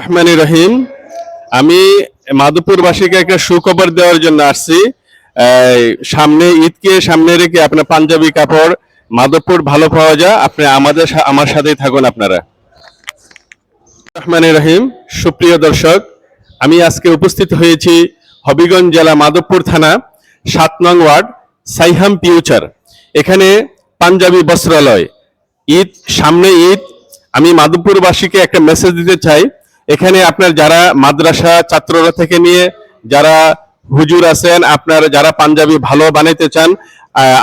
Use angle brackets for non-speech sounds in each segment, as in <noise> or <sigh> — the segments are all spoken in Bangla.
রহমান রহিম। আমি মাধবপুরবাসীকে একটা সুখবর দেওয়ার জন্য আসছি। সামনে ঈদকে সামনে রেখে আপনার পাঞ্জাবি কাপড় মাধবপুর ভালো পাওয়া যায়। আপনি আমাদের আমার সাথেই থাকুন আপনারা। রহমান রহিম, সুপ্রিয় দর্শক, আমি আজকে উপস্থিত হয়েছি হবিগঞ্জ জেলা মাধবপুর থানা, সাত নং ওয়ার্ড, সাইহাম পিউচার। এখানে পাঞ্জাবি বস্ত্রালয়। ঈদ, সামনে ঈদ, আমি মাধবপুরবাসীকে একটা মেসেজ দিতে চাই। এখানে আপনার যারা মাদ্রাসা ছাত্ররা থেকে নিয়ে যারা হুজুর আছেন, আপনার যারা পাঞ্জাবি ভালো বানাইতে চান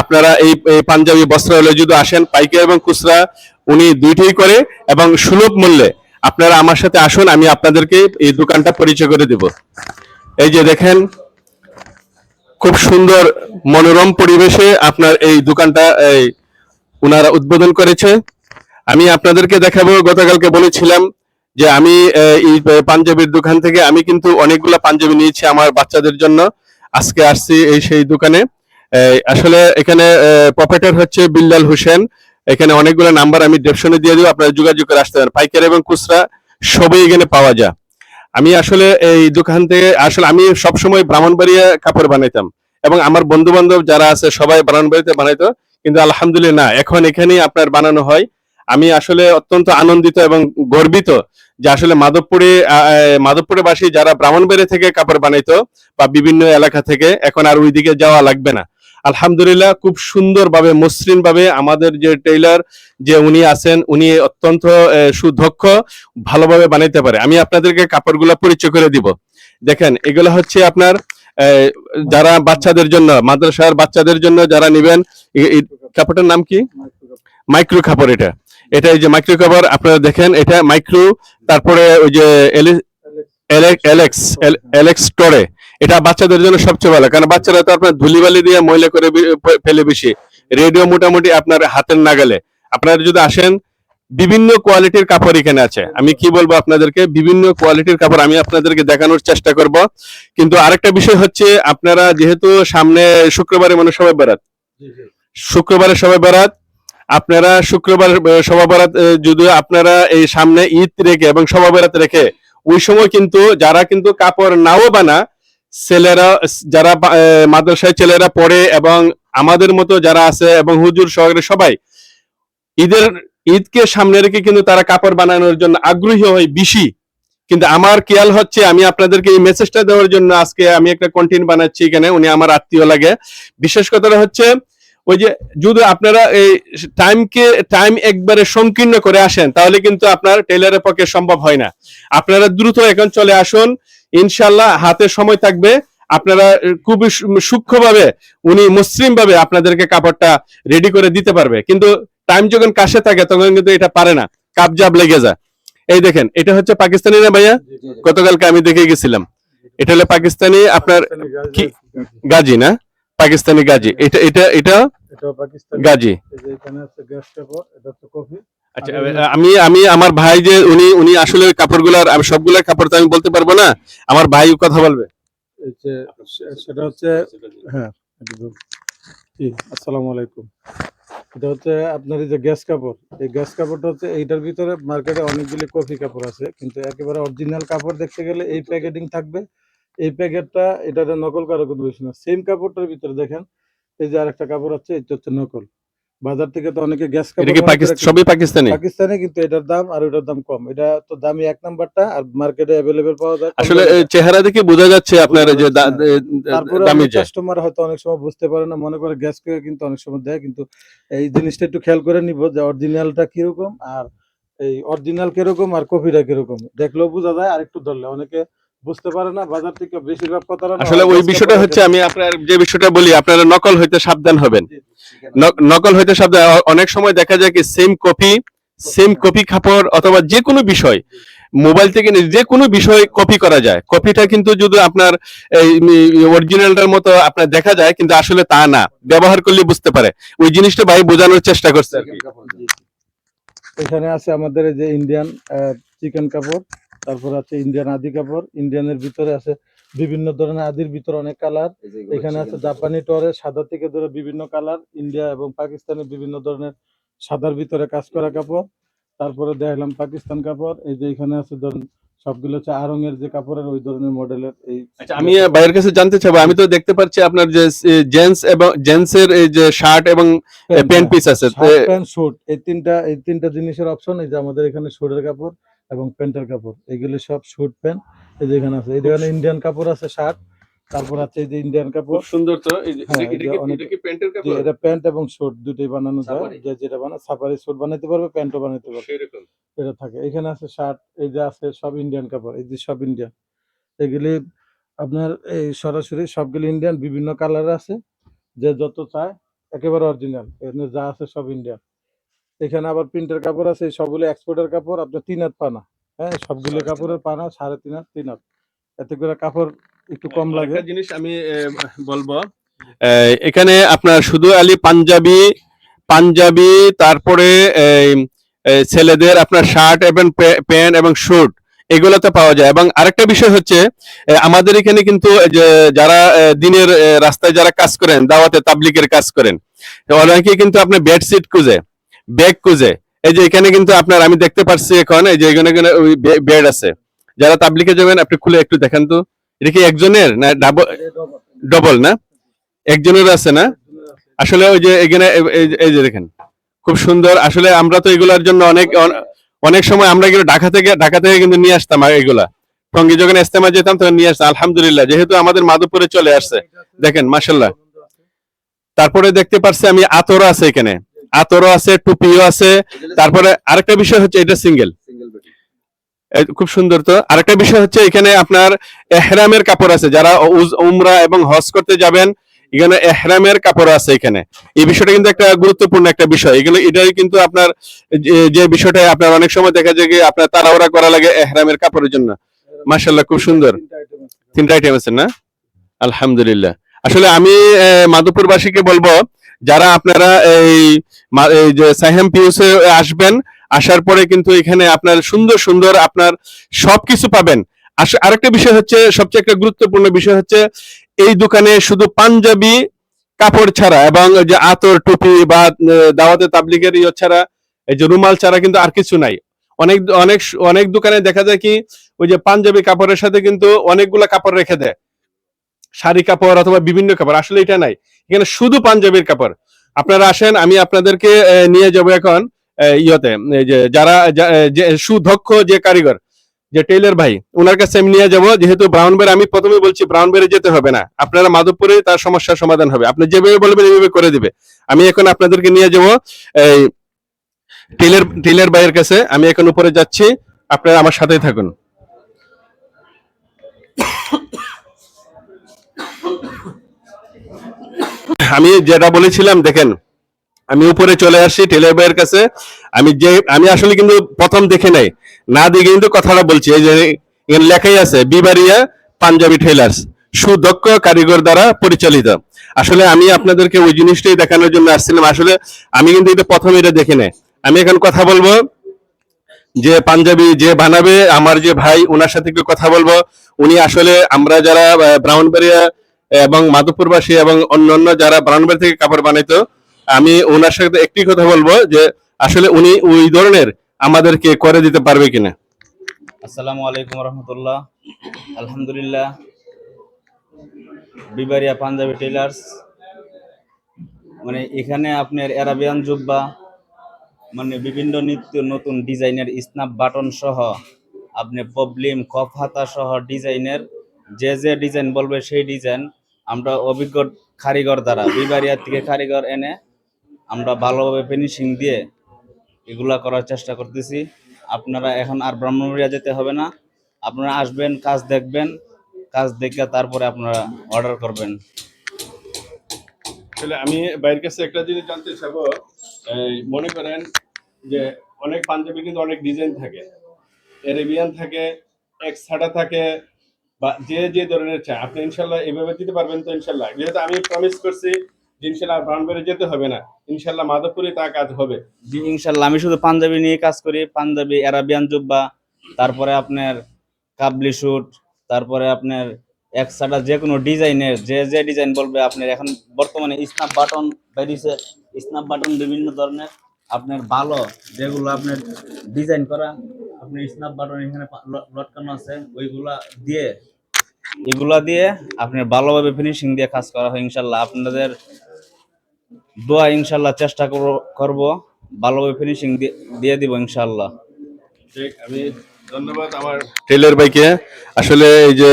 আপনারা এই পাঞ্জাবি বস্ত্রালয় যদি আসেন, পাইকারি এবং খুচরা, উনি দুইটাই করে এবং সুলভ মূল্যে আপনারা আমার সাথে আসুন, আমি আপনাদেরকে এই দোকানটা পরিচয় করে দেব। এই যে দেখেন, খুব সুন্দর মনোরম পরিবেশে আপনার এই দোকানটা, এই ওনারা উদ্বোধন করেছে। আমি আপনাদেরকে দেখাবো, গতকালকে বলেছিলাম যে আমি এই পাঞ্জাবির দোকান থেকে আমি কিন্তু অনেকগুলো পাঞ্জাবি নিয়েছি আমার বাচ্চাদের জন্য। আজকে আসছি এই সেই দোকানে। আসলে এখানে প্রপার্টার হচ্ছে বিল্লাল হোসেন। এখানে অনেকগুলো নাম্বার আমি ডেপশনে দিয়ে দিব, আপনারা যোগাযোগ করে আসতে পারেন। পাইকারি এবং খুচরা সবই এখানে পাওয়া যায়। আমি আসলে এই দোকান থেকে, আসলে আমি সবসময় ব্রাহ্মণবাড়িয়া কাপড় বানাইতাম। এবং আমার বন্ধু বান্ধব যারা আছে, সবাই ব্রাহ্মণবাড়িতে বানাইতো। কিন্তু আলহামদুলিল্লাহ না, এখন এখানেই আপনার বানানো হয়। আমি আসলে অত্যন্ত আনন্দিত এবং গর্বিত যে আসলে মাধবপুরে মাধবপুরে বাসী যারা ব্রাহ্মণবাড়ি থেকে কাপড় বানাইতো বা বিভিন্ন এলাকা থেকে এখন আর ওইদিকে যাওয়া লাগবে না। আলহামদুলিল্লাহ খুব সুন্দরভাবে মসৃণ ভাবে আমাদের যে টেইলার যে উনি আছেন উনি অত্যন্ত সুদক্ষ ভালোভাবে বানাইতে পারে। আমি আপনাদেরকে কাপড়গুলো পরিচয় করে দিব। দেখেন এগুলো হচ্ছে আপনার আহ, যারা বাচ্চাদের জন্য মাদ্রাসার বাচ্চাদের জন্য যারা নেবেন কাপড়টার নাম কি? মাইক্রো কাপড় এটা। এটা এই যে মাইক্রো কাপড় আপনারা দেখেন এটা মাইক্রো তারপরে ওই যে এলেক্স এলেক্স টরে এটা বাচ্চাদের জন্য সবচেয়ে ভালো কারণ বাচ্চারা তো আপনার ধুলিবালি দিয়ে ময়লা করে ফেলে বেশি। রেডিও মোটামুটি আপনার হাতের নাগালে। আপনারা যদি আসেন বিভিন্ন কোয়ালিটির কাপড় এখানে আছে। আমি কি বলব আপনাদেরকে? বিভিন্ন কোয়ালিটির কাপড় আমি আপনাদেরকে দেখানোর চেষ্টা করব। কিন্তু আরেকটা বিষয় হচ্ছে আপনারা যেহেতু সামনে শুক্রবারে মানে সবাই বেড়াত শুক্রবারে সবাই বেড়াত আপনারা শুক্রবার আহ, সভা বেড়াত আহ, আপনারা এই সামনে ঈদ রেখে এবং সভা বেড়াতে রেখে ওই সময় কিন্তু যারা কিন্তু কাপড় নাও বানা ছেলেরা যারা মাদ্রাসায় ছেলেরা পড়ে এবং আমাদের মতো যারা আছে এবং হুজুর সহকারে সবাই ঈদের ঈদকে সামনে রেখে কিন্তু তারা কাপড় বানানোর জন্য আগ্রহী হয় বেশি। কিন্তু আমার খেয়াল হচ্ছে আমি আপনাদেরকে এই মেসেজটা দেওয়ার জন্য আজকে আমি একটা কন্টেন্ট বানাচ্ছি এখানে উনি আমার আত্মীয় লাগে। বিশেষ কথাটা হচ্ছে ওই যে যদি আপনারা এই টাইমকে টাইম একবারে সংকীর্ণ করে আসেন তাহলে কিন্তু আপনার টেলারের পক্ষে সম্ভব হয় না। আপনারা দ্রুত এখন চলে আসুন। ইনশাল্লাহ হাতে সময় থাকবে। আপনারা খুবই সূক্ষ্মভাবে উনি মসৃণ ভাবে আপনাদেরকে কাপড়টা রেডি করে দিতে পারবে। কিন্তু টাইম যখন কাছে থাকে তখন কিন্তু এটা পারে না। কাবজাব লেগে যায়। এই দেখেন এটা হচ্ছে পাকিস্তানি না ভাইয়া? গতকালকে আমি দেখে গেছিলাম। এটা হলো পাকিস্তানি আপনার কি গাজী না? পাকিস্তানি গাজী। এটা এটা এটা গাজী। এই যে এখানে আছে গ্যাস কাপড় এটা হচ্ছে কফি। আচ্ছা আমি আমি আমার ভাই যে উনি উনি আসলে কাপড়গুলার আমি সবগুলা কাপড় তো আমি বলতে পারব না আমার ভাই কথা বলবে। সেটা হচ্ছে হ্যাঁ আসসালামু আলাইকুম। এটা হচ্ছে আপনার এই যে গ্যাস কাপড়। এই গ্যাস কাপড়টা হচ্ছে এইটার ভিতরে মার্কেটে অনেকগুলি কফি কাপড় আছে কিন্তু একেবারে অরিজিনাল কাপড় দেখতে গেলে এই প্যাকেটিং থাকবে এই প্যাকেটটা এটা নকল করার কোনো বিষয় না। সেম কাপড়টার ভিতরে দেখেন এই যে আরেকটা কাপড় আছে এটা হচ্ছে নকল। বাজার থেকে তো অনেকে গ্যাস এটা কি পাকিস্তান সবই পাকিস্তানি? পাকিস্তানে কিন্তু এটার দাম আর ওটার দাম কম। এটা তো দামি এক নাম্বারটা আর মার্কেটে অ্যাভেলেবেল পাওয়া যায় আসলে চেহারা দেখে বোঝা যাচ্ছে আপনার যে দামি কাস্টমার হয়তো অনেক সময় বুঝতে পারে না মনে করে গ্যাস করে কিন্তু অনেক সময় দেয় কিন্তু এই জিনিসটা একটু খেয়াল করে নিব যে অরিজিনালটা কীরকম আর এই অরিজিনাল কীরকম আর কপিটা কীরকম। দেখলেও বোঝা যায় আর একটু ধরলে। অনেকে বুঝতে পারে না বাজার থেকে বেশিরভাগ কথা আসলে ওই বিষয়টা হচ্ছে আমি আপনার যে বিষয়টা বলি আপনারা নকল হইতে সাবধান হবেন। নকল হইতে সাবধান অনেক সময় দেখা যায় কি সেম কপি সেম কপি কাপড় অথবা যে কোনো বিষয় মোবাইল থেকে যে কোনো বিষয় কপি করা যায়। কপিটা কিন্তু যদি আপনার অরিজিনালটার মতো আপনার দেখা যায় কিন্তু আসলে তা না। ব্যবহার করলে বুঝতে পারে। ওই জিনিসটা ভাই বোঝানোর চেষ্টা করছে এখানে আছে আমাদের যে ইন্ডিয়ান চিকেন কাপড়। তারপর আছে ইন্ডিয়ান আদি কাপড় ইন্ডিয়ানের ভিতরে আছে বিভিন্ন ধরনের আদির ভিতরে অনেক কালার এখানে আছে জাপানি টরে সাদা থেকে ধরে বিভিন্ন কালার ইন্ডিয়া এবং পাকিস্তানের বিভিন্ন ধরনের সাদার ভিতরে কাজ করা কাপড়। তারপরে দেখলাম পাকিস্তান কাপড় এই যে এখানে আছে ধরুন সবগুলো হচ্ছে আরঙের যে কাপড়ের ওই ধরনের মডেলের এই আচ্ছা আমি ভাইয়ের কাছে জানতে চাবো আমি তো দেখতে পাচ্ছি আপনার যে জেন্টস এবং জেন্টসের এই যে শার্ট এবং প্যান্ট পিস আছে। প্যান্ট স্যুট এই তিনটা এই তিনটা জিনিসের অপশন এই যে আমাদের এখানে স্যুটের কাপড়। এবং প্যান্টের কাপড়। এগুলি সব স্যুট প্যান্ট এই যে এখানে আছে এই যেখানে ইন্ডিয়ান কাপড় আছে শার্ট তারপর আছে এই যে ইন্ডিয়ান কাপড়। সুন্দর তো এই যে- হ্যাঁ, এটা কি- এটা কি প্যান্টের কাপড়? এটা প্যান্ট এবং স্যুট দুটোই বানানো যায়। যে যেটা বানা সাফারি স্যুট বানাইতে পারবে প্যান্টও বানাইতে পারবে। এটা থাকে। এখানে আছে শার্ট এই যে আছে সব ইন্ডিয়ান কাপড় এই যে সব ইন্ডিয়ান এগুলি আপনার এই সরাসরি সবগুলি ইন্ডিয়ান বিভিন্ন কালার আছে। যে যত চায় একেবারে অরিজিনাল এখানে যা আছে সব ইন্ডিয়ান এখানে আবার প্রিন্টের কাপড় আছে সবগুলো এক্সপোর্টের কাপড় আপনার তিন হাত পানা। হ্যাঁ সবগুলো কাপড়ের পানা সাড়ে তিন হাত তিন হাত। এতে করে কাপড় একটু কম লাগে। জিনিস আমি বলব। এখানে আপনার শুধু আলি পাঞ্জাবি পাঞ্জাবি তারপরে ছেলেদের আপনার শার্ট এবং প্যান্ট এবং শুট এগুলোতে পাওয়া যায়। এবং আরেকটা বিষয় হচ্ছে আমাদের এখানে কিন্তু যে যারা দিনের রাস্তায় যারা কাজ করেন দাওয়াতে তাবলিকের কাজ করেন অনেকে কিন্তু আপনার বেডশিট খুঁজে। ব্যাগ খুঁজে। এই যে এখানে কিন্তু আপনার, আমি দেখতে পাচ্ছি এখন, এই যে এখানে বেড আছে। যারা তাবলিকে যাবেন, আপনি খুলে একটু দেখান তো। এটা কি একজনের না ডাবল ডবল না? একজনের আছে না? আসলে ওই যে এখানে, এই- যে দেখেন, খুব সুন্দর। আসলে আমরা তো এগুলার জন্য অনেক অনেক সময় আমরা কিন্তু ঢাকা থেকে ঢাকা থেকে কিন্তু নিয়ে আসতাম এগুলা। সঙ্গে যখন ইস্তেমা যেতাম, তখন নিয়ে আসতাম। আলহামদুলিল্লাহ, যেহেতু আমাদের মাধবপুরে চলে আসছে। দেখেন মাসাল্লাহ তারপরে দেখতে পারছি আমি আতরও আছে এখানে। আতরও আছে টুপিও আছে। তারপরে আরেকটা বিষয় হচ্ছে এটা সিঙ্গেল। খুব সুন্দর তো। আরেকটা বিষয় হচ্ছে এখানে আপনার এহরামের কাপড় আছে। যারা উমরা এবং হজ করতে যাবেন এখানে এহরামের কাপড় আছে এখানে। এই বিষয়টা কিন্তু একটা গুরুত্বপূর্ণ একটা বিষয়। এগুলো এটাই কিন্তু আপনার যে- বিষয়টা আপনার অনেক সময় দেখা যায় যে আপনার তাড়াহুড়া করা লাগে এহরামের কাপড়ের জন্য। মাশাল্লাহ খুব সুন্দর। তিনটা আইটেম আছে না? আলহামদুলিল্লাহ। আসলে আমি মাধবপুরবাসীকে বলব যারা আপনারা এই যে সাহেম পিউসে আসবেন, আসার পরে কিন্তু এখানে আপনার সুন্দর সুন্দর আপনার সবকিছু পাবেন। আরেকটা বিষয় হচ্ছে, সবচেয়ে একটা গুরুত্বপূর্ণ বিষয় হচ্ছে, এই দোকানে শুধু পাঞ্জাবি কাপড় ছাড়া এবং যে আতর, টুপি বা দাওয়াতে তাবলিগের ইয়ে ছাড়া, এই যে রুমাল ছাড়া কিন্তু আর কিছু নাই। অনেক অনেক অনেক দোকানে দেখা যায় কি, ওই যে পাঞ্জাবি কাপড়ের সাথে কিন্তু অনেকগুলা কাপড় রেখে দেয়। শাড়ি কাপড় অথবা বিভিন্ন কাপড়, আসলে এটা নাই। এখানে শুধু পাঞ্জাবির কাপড়। আপনারা আসেন, আমি আপনাদেরকে নিয়ে যাব এখন ইয়েতে যারা সুদক্ষ যে কারিগর, যে টেইলার ভাই, ওনার কাছে আমি নিয়ে যাব। যেহেতু ব্রাউন বের, আমি প্রথমে বলছি ব্রাউন বেরে যেতে হবে না। আপনারা মাধবপুরে তার সমস্যার সমাধান হবে। আপনি যেভাবে বলবেন, এইভাবে করে দিবে। আমি এখন আপনাদেরকে নিয়ে যাব, এই টেইলার টেইলার ভাইয়ের কাছে। আমি এখন উপরে যাচ্ছি। আপনারা আমার সাথেই থাকুন। আমি যেটা বলেছিলাম, দেখেন, আমি উপরে চলে আসি টেলার ভাইয়ের কাছে। আমি যে, আমি আসলে কিন্তু প্রথম দেখে নাই। না দেখে কিন্তু কথাটা বলছি। এই যে লেখাই আছে, বিবারিয়া পাঞ্জাবি টেলার্স সুদক্ষ কারিগর দ্বারা পরিচালিত। আসলে আমি আপনাদেরকে ওই জিনিসটাই দেখানোর জন্য আসছিলাম। আসলে আমি কিন্তু এটা প্রথম এটা দেখে নাই। আমি এখন কথা বলব যে পাঞ্জাবি যে বানাবে, আমার যে ভাই ওনার সাথে কথা বলব। উনি আসলে আমরা যারা ব্রাউনবাড়িয়া এবং মাধবপুরবাসী এবং অন্যান্য যারা ব্রাউনবাড়ি থেকে কাপড় বানাইতো, আমি ওনার সাথে একটি কথা বলব যে আসলে উনি ওই ধরনের আমাদেরকে করে দিতে পারবে কিনা। আসসালামু আলাইকুম রহমতুল্লাহ। আলহামদুলিল্লাহ। বিবারিয়া পাঞ্জাবি টেলার্স মানে এখানে আপনার অ্যারাবিয়ান জুব্বা মানে বিভিন্ন নিত্য নতুন ডিজাইনের স্ন্যাপ বাটন সহ আপনি প্রবলেম, কফ হাতা সহ ডিজাইনের যে যে ডিজাইন বলবে সেই ডিজাইন আমরা অভিজ্ঞ কারিগর দ্বারা বিবারিয়া থেকে কারিগর এনে আমরা ভালোভাবে ফিনিশিং দিয়ে এগুলা করার চেষ্টা করতেছি। আপনারা এখন আর ব্রাহ্মণবাড়িয়া যেতে হবে না। আপনারা আসবেন, কাজ দেখবেন, কাজ দেখে তারপরে আপনারা অর্ডার করবেন। আসলে আমি বাইরের কাছে একটা জিনিস জানতে এই মনে করেন যে অনেক পাঞ্জাবি কিন্তু অনেক ডিজাইন থাকে। এরেবিয়ান থাকে এক্স ছাড়া থাকে বা যে যে ধরনের চায়, আপনি ইনশাল্লাহ এইভাবে দিতে পারবেন তো ইনশাল্লাহ। যেহেতু আমি প্রমিস করছি ইনশাল্লাহ ব্রাউনবাড়ি যেতে হবে না। ইনশাল্লাহ মাধবপুরে তা কাজ হবে। জি, ইনশাল্লাহ। আমি শুধু পাঞ্জাবি নিয়ে কাজ করি। পাঞ্জাবি অ্যারাবিয়ান জুব্বা, তারপরে আপনার কাবলি শুট তারপরে আপনার একসাটা যে কোনো ডিজাইনের, যে যে ডিজাইন বলবে আপনার। এখন বর্তমানে স্ন্যাপ বাটন বেরিয়েছে। স্ন্যাপ বাটন বিভিন্ন ধরনের আপনার ভালো যেগুলো আপনার ডিজাইন করা, আপনি আপনি স্ন্যাপ বাটন এখানে লটকানো আছে। ওইগুলা দিয়ে এগুলা দিয়ে আপনার ভালোভাবে ফিনিশিং দিয়ে কাজ করা হয় ইনশাল্লাহ। আপনাদের দোয়া ইনশাল্লাহ চেষ্টা করব- করব। ভালোভাবে ফিনিশিং দিয়ে দিব ইনশাল্লাহ। আমি ধন্যবাদ আমার টেলার ভাইকে। আসলে এই যে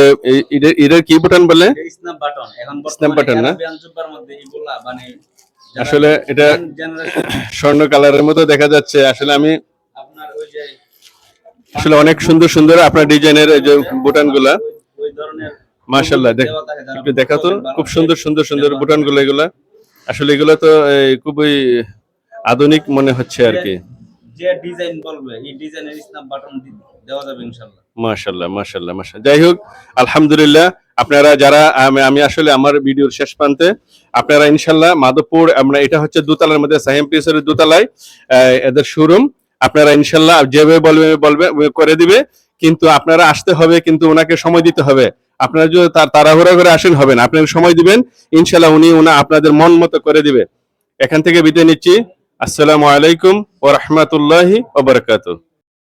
এটার- এটার কি বাটন বলে? স্ন্যাপ বাটন এখন Snap button না? মধ্যে এগুলা মানে আসলে এটা <coughs> স্বর্ণ কালারের মতো দেখা যাচ্ছে। আসলে আমি আপনার ওই যে আসলে অনেক সুন্দর সুন্দর আপনার ডিজাইনের এই যে মাশাল্লাহ দেখ একটু দেখাতো ভালো খুব সুন্দর সুন্দর সুন্দর এগুলা। আসলে এগুলো তো খুবই আধুনিক মনে হচ্ছে আর কি। যে ডিজাইন বলবে এই ডিজাইনের স্ন্যাপ বাটন দেওয়া যাবে ইনশাল্লাহ মাশাল্লাহ মাশাল্লাহ মাশাল্লাহ যাই হোক আলহামদুলিল্লাহ আপনারা যারা আমি আসলে আমার ভিডিওর শেষ প্রান্তে আপনারা ইনশাল্লাহ মাধবপুর আমরা এটা হচ্ছে দোতলার মধ্যে সাহিম পিসের দোতলায় এদের শোরুম। আপনারা ইনশাল্লাহ যেভাবে বলবে বলবে করে দিবে। কিন্তু আপনারা আসতে হবে, কিন্তু ওনাকে সময় দিতে হবে। আপনারা যদি তার তাড়াহুড়া করে আসেন, হবে না। আপনারা সময় দিবেন ইনশাল্লাহ উনি ওনা আপনাদের মন মতো করে দিবে। এখান থেকে বিদায় নিচ্ছি। আসসালামু আলাইকুম ও রহমতুল্লাহি ওবরাকাতুহ